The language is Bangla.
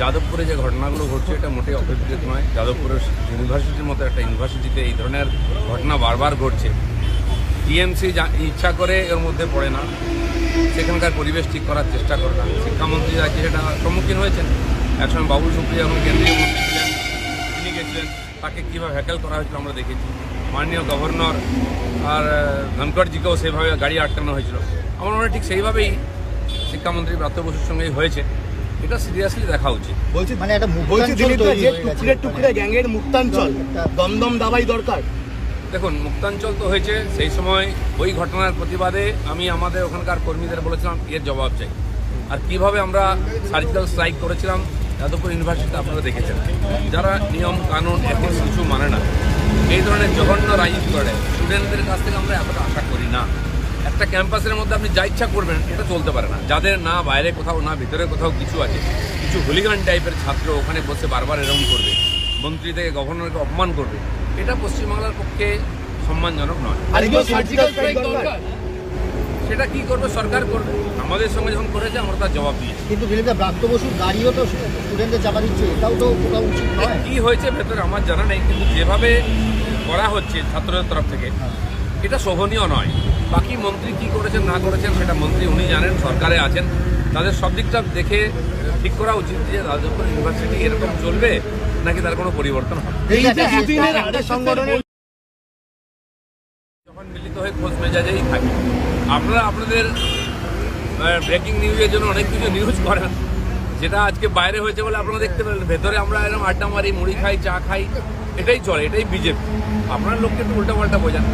যাদবপুরে যে ঘটনাগুলো ঘটছে, এটা মোটেই অপেক্ষিত নয়। যাদবপুরের ইউনিভার্সিটির মতো একটা ইউনিভার্সিটিতে এই ধরনের ঘটনা বারবার ঘটছে। টিএমসি ইচ্ছা করে এর মধ্যে পড়ে না। সেখানকার পরিবেশ ঠিক করার চেষ্টা করে না। শিক্ষামন্ত্রী আজকে সেটা সম্মুখীন হয়েছেন? একসময় বাবুল সুপ্রিয়া যখন কেন্দ্রীয় মন্ত্রী ছিলেন, তিনি গেছিলেন। তাকে কীভাবে হ্যাকেল করা হয়েছিল আমরা দেখেছি। মাননীয় গভর্নর আর ধনকড়জিকেও সেভাবে গাড়ি আটকানো হয়েছিল। আমার মনে হয় ঠিক সেইভাবেই শিক্ষামন্ত্রী ব্রাত্য বসুর সঙ্গেই হয়েছে। এটা সিরিয়াসলি দেখা উচিত। বলছি মানে একটা বলছি দিলীপ যে টুকরে টুকরে গ্যাংয়ের মুক্তাঞ্চল দমদম দাবাই দরকার। দেখুন মুক্তাঞ্চল তো হয়েছে সেই সময় ওই ঘটনার প্রতিবাদে আমি আমাদের ওখানকার কর্মীদের বলেছিলাম এর জবাব চাই। আর কীভাবে আমরা সার্জিক্যাল স্ট্রাইক করেছিলাম যাদবপুর ইউনিভার্সিটি আপনারা দেখেছেন। যারা নিয়ম কানুন এথিক্স কিছু মানে না এই ধরনের জঘন্য রাজনীতি করে স্টুডেন্টদের কাছ থেকে আমরা এতটা আশা করি না। একটা ক্যাম্পাসের মধ্যে আপনি যা ইচ্ছা করবেন এটা চলতে পারে না। যাদের না বাইরে কোথাও না ভিতরে কোথাও কিছু আছে কিছু হুলিগান টাইপের ছাত্র ওখানে বসে বারবার এরকম করবে মন্ত্রী থেকে গভর্নরকে অপমান করবে এটা পশ্চিমবাংলার পক্ষে সম্মানজনক নয়। সেটা কি করবে? সরকার করবে। আমাদের সঙ্গে যখন করেছে আমরা তার জবাব দিয়েছি। কিন্তু দিলীপদা ব্রাত্য বসুর গাড়িও তো স্টুডেন্টদের চাপা দিচ্ছে এটাও তো করা উচিত নয়। কি হয়েছে ভেতরে আমার জানা নেই কিন্তু যেভাবে করা হচ্ছে ছাত্রদের তরফ থেকে এটা শোভনীয় নয়। বাকি মন্ত্রী কি করেছেন না করেছেন সেটা মন্ত্রী উনি জানেন সরকারে আছেন। তাদের সব দিকটা দেখে ঠিক করা উচিত যে রাজপুর ইউনিভার্সিটি এরকম চলবে নাকি তার কোনো পরিবর্তন হবে। যখন মিলিত হয়ে খোঁজ মেজাজেই থাকে। আপনারা আপনাদের ব্রেকিং নিউজের জন্য অনেক কিছু নিউজ করেন। যেটা আজকে বাইরে হয়েছে বলে আপনারা দেখতে পেলেন। ভেতরে আমরা এরকম আড্ডা মারি, মুড়ি খাই, চা খাই, এটাই চলে, এটাই বিজেপি। আপনার লোককে একটু উল্টা পাল্টা বোঝান